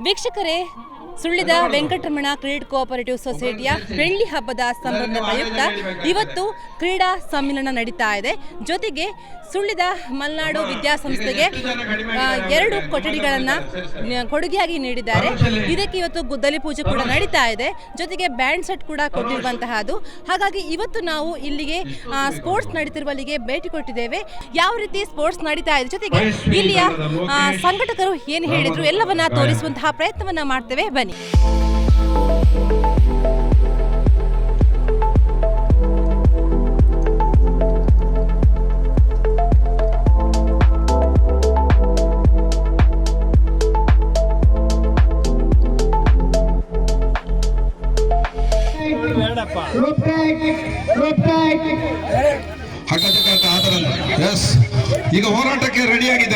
ವೀಕ್ಷಕರೇ ಸುಳ್ಳಿದ Venkataramana credit cooperative ಸೊಸೈಟಿಯ ಬೆಳ್ಳಿ ಹಬ್ಬದ ಸಂಬಂಧ ಪ್ರಯುಕ್ತ ಇವತ್ತು ಕ್ರೀಡಾ ಸಮ್ಮಿಲನ ನಡೀತಾ ಇದೆ. ಜೊತೆಗೆ ಸುಳ್ಳಿದ ಮಲೆನಾಡು ವಿದ್ಯಾಸಂಸ್ಥೆಗೆ ಎರಡು ಕೊಠಡಿಗಳನ್ನು ಕೊಡುಗೆಯಾಗಿ ನೀಡಿದ್ದಾರೆ. ಇದಕ್ಕೆ ಇವತ್ತು ಗುದ್ದಲಿ ಪೂಜೆ ಕೂಡ ನಡೀತಾ ಇದೆ. ಜೊತೆಗೆ ಬ್ಯಾಂಡ್ ಸೆಟ್ ಕೂಡ ಕೊಟ್ಟಿರುವಂತಹದ್ದು ಹಾಗಾಗಿ ಇವತ್ತು ನಾವು ಇಲ್ಲಿಗೆ ಸ್ಪೋರ್ಟ್ಸ್ ನಡೀತಿರುವಲ್ಲಿಗೆ ಭೇಟಿ ಕೊಟ್ಟಿದ್ದೇವೆ. ಯಾವ ರೀತಿ ಸ್ಪೋರ್ಟ್ಸ್ ನಡೀತಾ ಇದೆ? ಜೊತೆಗೆ ಇಲ್ಲಿಯ ಸಂಘಟಕರು ಏನು ಹೇಳಿದ್ರು? ಎಲ್ಲವನ್ನ ತೋರಿಸುವಂತಹ ಪ್ರಯತ್ನವನ್ನ ಮಾಡ್ತೇವೆ. ಬನ್ನಿ. listening.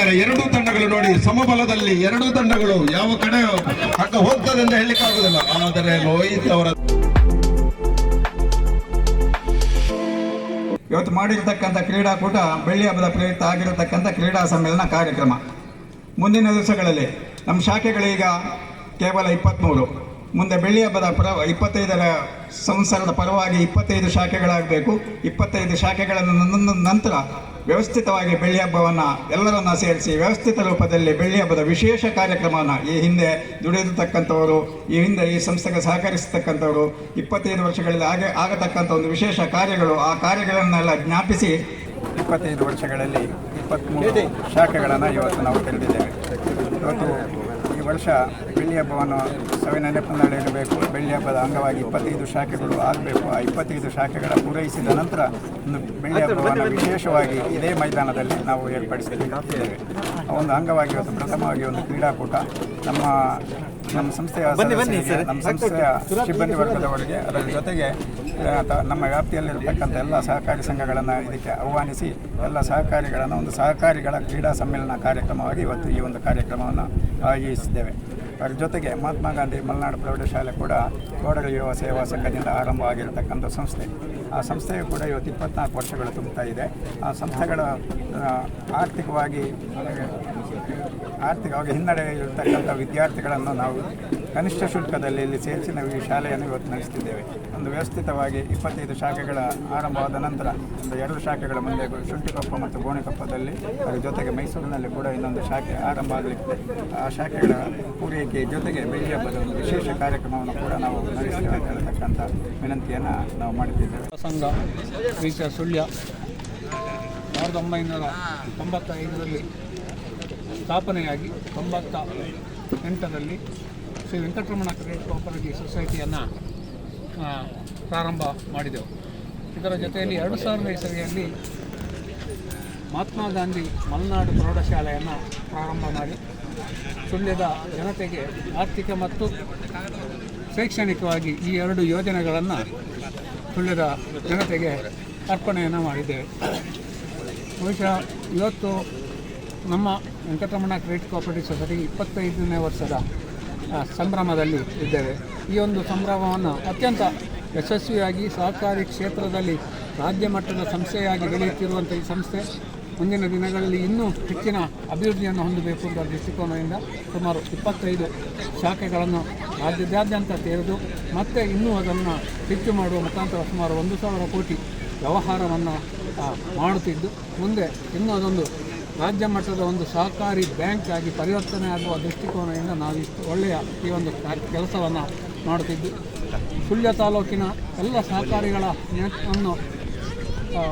ರೆಡಿಯಾಗಿದ್ದಾರೆ ಎರಡೂ ತಂಡಗಳು ನೋಡಿ, ಸಮಬಲದಲ್ಲಿ ಎರಡೂ ತಂಡಗಳು ಯಾವ ಕಡೆ ಆಗ ಹೋಗ್ತದೆ ಅಂತ ಹೇಳಲಿಕ್ಕಾಗುದಿಲ್ಲ ಆದರೆ ಲೋಹಿತ್ ಅವರ ಇವತ್ತು ಮಾಡಿರ್ತಕ್ಕಂಥ ಕ್ರೀಡಾಕೂಟ ಬೆಳ್ಳಿ ಹಬ್ಬದ ಪ್ರಯುಕ್ತ ಆಗಿರತಕ್ಕಂಥ ಕ್ರೀಡಾ ಸಮ್ಮೇಳನ ಕಾರ್ಯಕ್ರಮ. ಮುಂದಿನ ದಿವಸಗಳಲ್ಲಿ ನಮ್ಮ ಶಾಖೆಗಳೀಗ ಕೇವಲ ಇಪ್ಪತ್ತ್ಮೂರು ಮುಂದೆ ಬೆಳ್ಳಿ ಹಬ್ಬದ ಪರ, ಇಪ್ಪತ್ತೈದರ ಸಂಸಾರದ ಪರವಾಗಿ ಇಪ್ಪತ್ತೈದು ಶಾಖೆಗಳಾಗಬೇಕು. ಇಪ್ಪತ್ತೈದು ಶಾಖೆಗಳನ್ನು ನಂತರ ವ್ಯವಸ್ಥಿತವಾಗಿ ಬೆಳ್ಳಿ ಹಬ್ಬವನ್ನು ಎಲ್ಲರನ್ನ ಸೇರಿಸಿ ವ್ಯವಸ್ಥಿತ ರೂಪದಲ್ಲಿ ಬೆಳ್ಳಿ ಹಬ್ಬದ ವಿಶೇಷ ಕಾರ್ಯಕ್ರಮವನ್ನು ಈ ಹಿಂದೆ ದುಡಿದಿರ್ತಕ್ಕಂಥವರು ಈ ಹಿಂದೆ ಈ ಸಂಸ್ಥೆಗೆ ಸಹಕರಿಸತಕ್ಕಂಥವರು ಇಪ್ಪತ್ತೈದು ವರ್ಷಗಳಲ್ಲಿ ಆಗ ಆಗತಕ್ಕಂಥ ಒಂದು ವಿಶೇಷ ಕಾರ್ಯಗಳು ಆ ಕಾರ್ಯಗಳನ್ನೆಲ್ಲ ಜ್ಞಾಪಿಸಿ ಇಪ್ಪತ್ತೈದು ವರ್ಷಗಳಲ್ಲಿ ಇಪ್ಪತ್ತ್ಮೂರು ಶಾಖೆಗಳನ್ನು ಇವತ್ತು ನಾವು ತೆರೆದಿದ್ದೇವೆ. ಇವತ್ತು ವರ್ಷ ಬೆಳ್ಳಿ ಹಬ್ಬವನ್ನು ಸವಿನ ನೆನಪಿನಲ್ಲಿಡಬೇಕು ಬೆಳ್ಳಿ ಹಬ್ಬದ ಅಂಗವಾಗಿ ಇಪ್ಪತ್ತೈದು ಶಾಖೆಗಳು ಆಗಬೇಕು. ಆ ಇಪ್ಪತ್ತೈದು ಶಾಖೆಗಳ ಪೂರೈಸಿದ ನಂತರ ಒಂದು ಬೆಳ್ಳಿ ಹಬ್ಬವನ್ನು ವಿಶೇಷವಾಗಿ ಇದೇ ಮೈದಾನದಲ್ಲಿ ನಾವು ಏರ್ಪಡಿಸಿದ್ದೇವೆ ಆ ಒಂದು ಅಂಗವಾಗಿ ಒಂದು ಪ್ರಥಮವಾಗಿ ಒಂದು ಕ್ರೀಡಾಕೂಟ. ನಮ್ಮ ನಮ್ಮ ಸಂಸ್ಥೆಯ ನಮ್ಮ ಸಂಸ್ಥೆಯ ಸಿಬ್ಬಂದಿ ವರ್ಗದವರಿಗೆ ಅದರ ಜೊತೆಗೆ ನಮ್ಮ ವ್ಯಾಪ್ತಿಯಲ್ಲಿರತಕ್ಕಂಥ ಎಲ್ಲ ಸಹಕಾರಿ ಸಂಘಗಳನ್ನು ಇದಕ್ಕೆ ಆಹ್ವಾನಿಸಿ, ಎಲ್ಲ ಸಹಕಾರಿಗಳನ್ನು ಒಂದು ಸಹಕಾರಿಗಳ ಕ್ರೀಡಾ ಸಮ್ಮೇಳನ ಕಾರ್ಯಕ್ರಮವಾಗಿ ಇವತ್ತು ಈ ಒಂದು ಕಾರ್ಯಕ್ರಮವನ್ನು ಆಯೋಜಿಸಿದ್ದೇವೆ. ಅದರ ಜೊತೆಗೆ ಮಹಾತ್ಮ ಗಾಂಧಿ ಮಲೆನಾಡು ಪ್ರೌಢಶಾಲೆ ಕೂಡ ಕೋಡಗಳ ಯುವ ಸೇವಾ ಸಂಘದಿಂದ ಆರಂಭ ಆಗಿರತಕ್ಕಂಥ ಸಂಸ್ಥೆ. ಆ ಸಂಸ್ಥೆಯು ಕೂಡ ಇವತ್ತು ಇಪ್ಪತ್ನಾಲ್ಕು ವರ್ಷಗಳು ತುಂಬುತ್ತಾ ಇದೆ. ಆ ಸಂಸ್ಥೆಗಳ ಆರ್ಥಿಕವಾಗಿ ಆರ್ಥಿಕವಾಗಿ ಹಿನ್ನಡೆ ಇರತಕ್ಕಂಥ ವಿದ್ಯಾರ್ಥಿಗಳನ್ನು ನಾವು ಕನಿಷ್ಠ ಶುಲ್ಕದಲ್ಲಿ ಇಲ್ಲಿ ಸೇರಿಸಿ ನಾವು ಈ ಶಾಲೆಯನ್ನು ಇವತ್ತು ನಡೆಸ್ತಿದ್ದೇವೆ. ಒಂದು ವ್ಯವಸ್ಥಿತವಾಗಿ ಇಪ್ಪತ್ತೈದು ಶಾಖೆಗಳ ಆರಂಭವಾದ ನಂತರ ಒಂದು ಎರಡು ಶಾಖೆಗಳ ಮುಂದೆ ಶುಂಠಿಕೊಪ್ಪ ಮತ್ತು ಗೋಣಿಕೊಪ್ಪದಲ್ಲಿ, ಅದರ ಜೊತೆಗೆ ಮೈಸೂರಿನಲ್ಲಿ ಕೂಡ ಇನ್ನೊಂದು ಶಾಖೆ ಆರಂಭ ಆಗಲಿಕ್ಕೆ ಆ ಶಾಖೆಗಳ ಪೂರೈಕೆ ಜೊತೆಗೆ ಬೆಳ್ಳಿ ಹಬ್ಬದ ಒಂದು ವಿಶೇಷ ಕಾರ್ಯಕ್ರಮವನ್ನು ಕೂಡ ನಾವು ನಡೆಸ್ತೇವೆ ವಿನಂತಿಯನ್ನು ನಾವು ಮಾಡುತ್ತಿದ್ದೇವೆ ಸಂಘ ರೀತಿಯ ಸುಳ್ಯ ಸಾವಿರದ ಒಂಬೈನೂರ ತೊಂಬತ್ತೈದರಲ್ಲಿ ಸ್ಥಾಪನೆಯಾಗಿ ತೊಂಬತ್ತ ಎಂಟರಲ್ಲಿ ಶ್ರೀ ವೆಂಕಟರಮಣ ಕ್ರೆಡಿಟ್ ಕೋಪರೇಟಿವ್ ಸೊಸೈಟಿಯನ್ನು ಪ್ರಾರಂಭ ಮಾಡಿದೆವು. ಇದರ ಜೊತೆಯಲ್ಲಿ ಎರಡು ಸಾವಿರದ ಇಸವಿಯಲ್ಲಿ ಮಹಾತ್ಮ ಗಾಂಧಿ ಮಲೆನಾಡು ಪ್ರೌಢಶಾಲೆಯನ್ನು ಪ್ರಾರಂಭ ಮಾಡಿ ಸುಳ್ಯದ ಜನತೆಗೆ ಆರ್ಥಿಕ ಮತ್ತು ಶೈಕ್ಷಣಿಕವಾಗಿ ಈ ಎರಡು ಯೋಜನೆಗಳನ್ನು ಸುಳ್ಯದ ಜನತೆಗೆ ಅರ್ಪಣೆಯನ್ನು ಮಾಡಿದ್ದೇವೆ. ಬಹುಶಃ ಇವತ್ತು ನಮ್ಮ ವೆಂಕಟರಮಣ ಕ್ರೆಡಿಟ್ ಕೋಪರೇಟಿವ್ ಸೊಸೈಟಿ ಇಪ್ಪತ್ತೈದನೇ ವರ್ಷದ ಸಂಭ್ರಮದಲ್ಲಿ ಇದ್ದೇವೆ. ಈ ಒಂದು ಸಂಭ್ರಮವನ್ನು ಅತ್ಯಂತ ಯಶಸ್ವಿಯಾಗಿ ಸಹಕಾರಿ ಕ್ಷೇತ್ರದಲ್ಲಿ ರಾಜ್ಯ ಮಟ್ಟದ ಸಂಸ್ಥೆಯಾಗಿ ಬೆಳೆಯುತ್ತಿರುವಂಥ ಈ ಸಂಸ್ಥೆ ಮುಂದಿನ ದಿನಗಳಲ್ಲಿ ಇನ್ನೂ ಹೆಚ್ಚಿನ ಅಭಿವೃದ್ಧಿಯನ್ನು ಹೊಂದಬೇಕು ಎಂಬ ದೃಷ್ಟಿಕೋನದಿಂದ ಸುಮಾರು ಇಪ್ಪತ್ತೈದು ಶಾಖೆಗಳನ್ನು ರಾಜ್ಯದಾದ್ಯಂತ ತೆರೆದು ಮತ್ತೆ ಇನ್ನೂ ಅದನ್ನು ಹೆಚ್ಚು ಮಾಡುವ ಮುಖಾಂತರ ಸುಮಾರು ಒಂದು ಸಾವಿರ ಕೋಟಿ ವ್ಯವಹಾರವನ್ನು ಮಾಡುತ್ತಿದ್ದು, ಮುಂದೆ ಇನ್ನೂ ಅದೊಂದು ರಾಜ್ಯ ಮಟ್ಟದ ಒಂದು ಸಹಕಾರಿ ಬ್ಯಾಂಕ್ ಆಗಿ ಪರಿವರ್ತನೆ ಆಗುವ ದೃಷ್ಟಿಕೋನದಿಂದ ನಾವು ಇಷ್ಟು ಒಳ್ಳೆಯ ಈ ಒಂದು ಕೆಲಸವನ್ನು ಮಾಡುತ್ತಿದ್ದು. ಸುಳ್ಯ ತಾಲೂಕಿನ ಎಲ್ಲ ಸಹಕಾರಿಗಳ ಆ,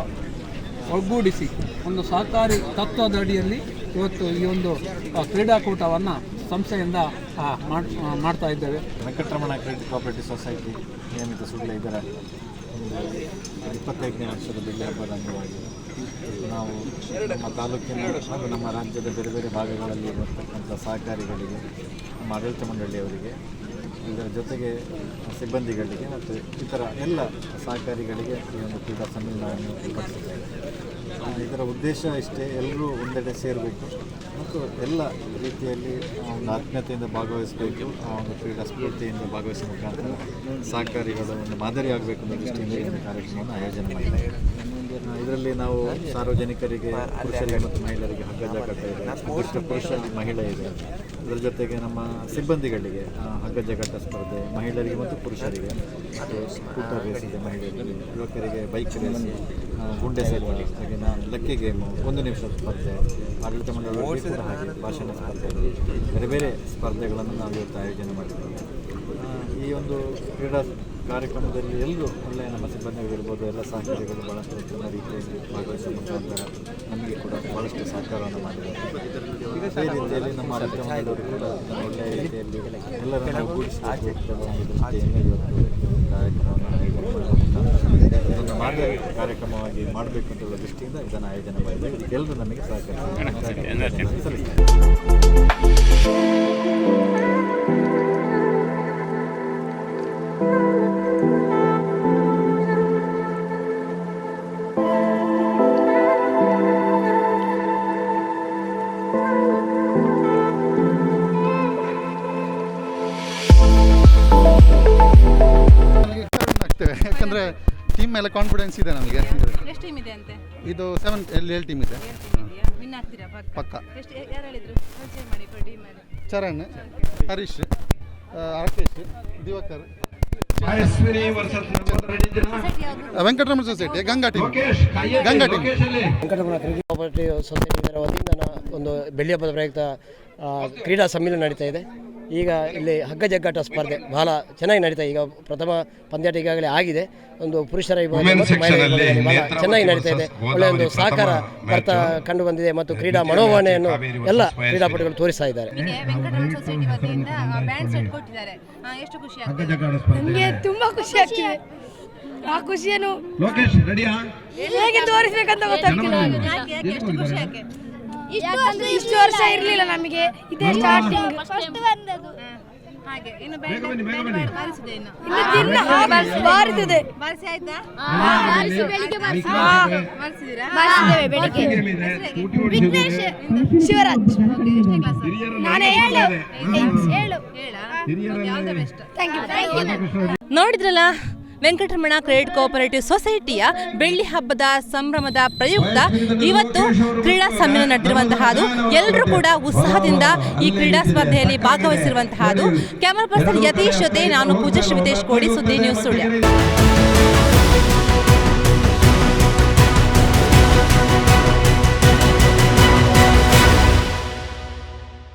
ಒಗ್ಗೂಡಿಸಿ ಒಂದು ಸಹಕಾರಿ ತತ್ವದ ಅಡಿಯಲ್ಲಿ ಇವತ್ತು ಈ ಒಂದು ಕ್ರೀಡಾಕೂಟವನ್ನು ಸಂಸ್ಥೆಯಿಂದ ಮಾಡ್ತಾ ಇದ್ದೇವೆ. ವೆಂಕಟರಮಣ ಕ್ರೆಡಿಟ್ ಕೋಆಪರೇಟಿವ್ ಸೊಸೈಟಿ ನಿಯಮಿತ ಸುಳ್ಯ ಇದರ ಒಂದು ಇಪ್ಪತ್ತೈದನೇ ವರ್ಷದ ಬೆಳ್ಳಿ ಹಬ್ಬದ ನಾವು ನಮ್ಮ ತಾಲೂಕಿನ ಹಾಗೂ ನಮ್ಮ ರಾಜ್ಯದ ಬೇರೆ ಬೇರೆ ಭಾಗಗಳಲ್ಲಿ ಬರ್ತಕ್ಕಂಥ ಸಹಕಾರಿಗಳಿಗೆ, ನಮ್ಮ ಆಡಳಿತ ಮಂಡಳಿಯವರಿಗೆ, ಇದರ ಜೊತೆಗೆ ಸಿಬ್ಬಂದಿಗಳಿಗೆ ಮತ್ತು ಇತರ ಎಲ್ಲ ಸಹಕಾರಿಗಳಿಗೆ ಈ ಒಂದು ಕ್ರೀಡಾ ಸಮ್ಮೇಳನವನ್ನು ಏರ್ಪಡಿಸಿದ್ದೇವೆ ಇದರ ಉದ್ದೇಶ ಇಷ್ಟೇ ಎಲ್ಲರೂ ಒಂದೆಡೆ ಸೇರಬೇಕು ಮತ್ತು ಎಲ್ಲ ರೀತಿಯಲ್ಲಿ ಒಂದು ಆತ್ಮೀಯತೆಯಿಂದ ಭಾಗವಹಿಸಬೇಕು, ಆ ಒಂದು ಕ್ರೀಡಾ ಸ್ಫೂರ್ತಿಯಿಂದ ಭಾಗವಹಿಸುವ ಸಹಕಾರಿಗಳ ಒಂದು ಮಾದರಿಯಾಗಬೇಕು ಅನ್ನೋ ದೃಷ್ಟಿಯಿಂದ ಈ ಒಂದು ಕಾರ್ಯಕ್ರಮವನ್ನು ಆಯೋಜನೆ ಮಾಡಿದ್ದಾರೆ ಇದರಲ್ಲಿ ನಾವು ಸಾರ್ವಜನಿಕರಿಗೆ, ಪುರುಷರಿಗೆ ಮತ್ತು ಮಹಿಳೆಯರಿಗೆ ಹಗ್ಗ ಜಾಗಟ ಇದೆ. ಅದೃಷ್ಟ ಪುರುಷ ಮಹಿಳೆ ಇದೆ. ಅದರ ಜೊತೆಗೆ ನಮ್ಮ ಸಿಬ್ಬಂದಿಗಳಿಗೆ ಹಗ್ಗ ಜಗಟ ಸ್ಪರ್ಧೆ, ಮಹಿಳೆಯರಿಗೆ ಮತ್ತು ಪುರುಷರಿಗೆ. ಸ್ಕೂಟರ್ ರೇಸ್ ಇದೆ ಮಹಿಳೆಯರಿಗೆ ಯುವಕರಿಗೆ ಬೈಕ್ ರೇಸ್ ಗುಂಡೆ ಸೆಲ್ಲ ಹಾಗೆ ಲಕ್ಕಿ ಗೇಮು, ಒಂದು ನಿಮಿಷದ ಸ್ಪರ್ಧೆ, ಆಡಳಿತ ಮಂಡಳಿ ಕೂಡ ಹಾಗೆ ಭಾಷಣ ಸ್ಪರ್ಧೆ. ಬೇರೆ ಬೇರೆ ಸ್ಪರ್ಧೆಗಳನ್ನು ನಾವು ಇವತ್ತು ಆಯೋಜನೆ ಮಾಡಿದ್ದೇವೆ. ಈ ಒಂದು ಕ್ರೀಡಾ ಕಾರ್ಯಕ್ರಮದಲ್ಲಿ ಎಲ್ಲರೂ ಒಳ್ಳೆಯ ನಮ್ಮ ಸಿಬ್ಬಂದಿಗಳಿರ್ಬೋದು, ಎಲ್ಲ ಸಹಕಾರಿಗಳು ಭಾಳಷ್ಟು ಉತ್ತಮ ರೀತಿಯಲ್ಲಿ ಭಾಗವಹಿಸುವ ಮುಖಾಂತರ ನಮಗೆ ಕೂಡ ಭಾಳಷ್ಟು ಸಹಕಾರವನ್ನು ಮಾಡಿದ್ದಾರೆ. ರೀತಿಯಲ್ಲಿ ನಮ್ಮ ಕಾರ್ಯಕ್ರಮದವರು ಕೂಡ ಒಳ್ಳೆಯ ರೀತಿಯಲ್ಲಿ ಎಲ್ಲರನ್ನು ಇವತ್ತು ಕಾರ್ಯಕ್ರಮವನ್ನು ಆಯೋಜನೆ ಮಾಡುವ ಮುಖಾಂತರ ಮಾದರಿ ಕಾರ್ಯಕ್ರಮವಾಗಿ ಮಾಡಬೇಕು ಅಂತ ದೃಷ್ಟಿಯಿಂದ ಇದನ್ನು ಆಯೋಜನೆ ಮಾಡಿದೆ ಇದಕ್ಕೆಲ್ಲರೂ ನಮಗೆ ಸಹಕಾರ ಯಾಕಂದರೆ ಟೀಮ್ ಮೇಲೆ ಕಾನ್ಫಿಡೆನ್ಸ್ ಇದೆ ನಮಗೆ. ಎಷ್ಟು ಟೀಮ್ ಇದೆ? ಅಂತೆ? ಇದು ಸೆವೆನ್ ಎಲ್ಲಿ ಏಳು ಟೀಮ್ ಇದೆ. ವಿನ್ ಆಗ್ತೀರಾ ಪಕ್ಕ? ಪಕ್ಕ. ಎಷ್ಟು ಯಾರು ಹೇಳಿದ್ರು? ಪರಿಚಯ ಮಾಡಿ ಟೀಮ್ ಮಾಡಿ Charan Harish Rakesh Diwakar? Venkataramana society Ganga team Lokesh Ganga team. Venkataramana cricket society ಇದರ ವತಿಯಿಂದ ಒಂದು ಬೆಳ್ಳಿ ಹಬ್ಬದ ಪ್ರಯುಕ್ತ ಕ್ರೀಡಾ ಸಮ್ಮೇಳನ ನಡೀತಾ ಇದೆ. ಈಗ ಇಲ್ಲಿ ಹಗ್ಗ ಜಗ್ಗಾಟ ಸ್ಪರ್ಧೆ ಬಹಳ ಚೆನ್ನಾಗಿ ನಡೀತಾ ಈಗ ಪ್ರಥಮ ಪಂದ್ಯಾಟ ಈಗಾಗಲೇ ಆಗಿದೆ. ಒಂದು ಪುರುಷರ ವಿಭಾಗದಲ್ಲಿ Women's ಮತ್ತು ಮಹಿಳೆಯರ ಅಲ್ಲಿ ವಿಭಾಗದಲ್ಲಿ ಬಹಳ ಚೆನ್ನಾಗಿ ನಡೀತಾ ಇದೆ. ಒಳ್ಳೆ ಒಳ್ಳೆಯ ಒಂದು ಸಹಕಾರ ಬರ್ತಾ ಕಂಡು ಬಂದಿದೆ ಮತ್ತು ಕ್ರೀಡಾ ಮನೋಭಾವನೆಯನ್ನು ಎಲ್ಲ. ಕ್ರೀಡಾಪಟುಗಳು ತೋರಿಸ್ತಾ ಇದ್ದಾರೆ. ನಿಮಗೆ ವೆಂಕಟರಮಣ ಸೊಸೈಟಿ ವತಿಯಿಂದ ಬ್ಯಾಂಡ್ ಸೆಟ್ ಕೊಟ್ಟಿದ್ದಾರೆ. ಎಷ್ಟು ಖುಷಿ ಆಗ್ತದೆ? ನಮಗೆ ತುಂಬಾ ಖುಷಿ ಆಗ್ತಿದೆ. ಆ ಖುಷಿಯನ್ನು ಲೋಕೇಶ್ ರೆಡಿಯಾ ಹೇಗೆ ತೋರಿಸ್ಬೇಕಂತ ಗೊತ್ತಾಗ್ತಿಲ್ಲ. ಯಾಕಂದ್ರೆ ಇಷ್ಟು ವರ್ಷ ಇರಲಿಲ್ಲ ನಮಗೆ. ಇದೇ ಸ್ಟಾರ್ಟಿಂಗ್ ಹಾಗೆ. ಇನ್ನು ಬೇಗ ಬ್ಯಾಂಡ್ ಬನ್ನಿ, ಬೇಗ ಬನ್ನಿ. ಬಾರಿಸಿದೆ ಇನ್ನು. ಇನ್ನು ದಿನ ಬಾರಿಸಿದೆ. ಬಾರಿಸಿ ಆಯ್ತಾ? ಬೆಳಿಗ್ಗೆ ಬಾರಿಸಿದ್ದೇವೆ ಶಿವರಾಜ್. ನಾನೇ ಹೇಳಾ. ಥ್ಯಾಂಕ್ ಯು ಥ್ಯಾಂಕ್ ಯು ನೋಡಿದ್ರಲ್ಲ? ವೆಂಕಟರಮಣ ಕ್ರೆಡಿಟ್ ಕೋಆಪರೇಟಿವ್ ಸೊಸೈಟಿಯ ಬೆಳ್ಳಿ ಹಬ್ಬದ ಸಂಭ್ರಮದ ಪ್ರಯುಕ್ತ ಇವತ್ತು ಕ್ರೀಡಾ ಸಮ್ಮೇಳನ ನಡೆದಿರುವಂತಹದ್ದು ಎಲ್ಲರೂ ಕೂಡ ಉತ್ಸಾಹದಿಂದ ಈ ಕ್ರೀಡಾ ಸ್ಪರ್ಧೆಯಲ್ಲಿ ಭಾಗವಹಿಸಿರುವಂತಹದ್ದು ಕ್ಯಾಮರಾ ಪರ್ಸನ್ ಯತೀಶ್ ಜೊತೆ ನಾನು ಪೂಜಾ ಶ್ರೀತೇಶ್ ಕೋಡಿ ಸುದ್ದಿ ನ್ಯೂಸ್ ಸುಳ್ಯ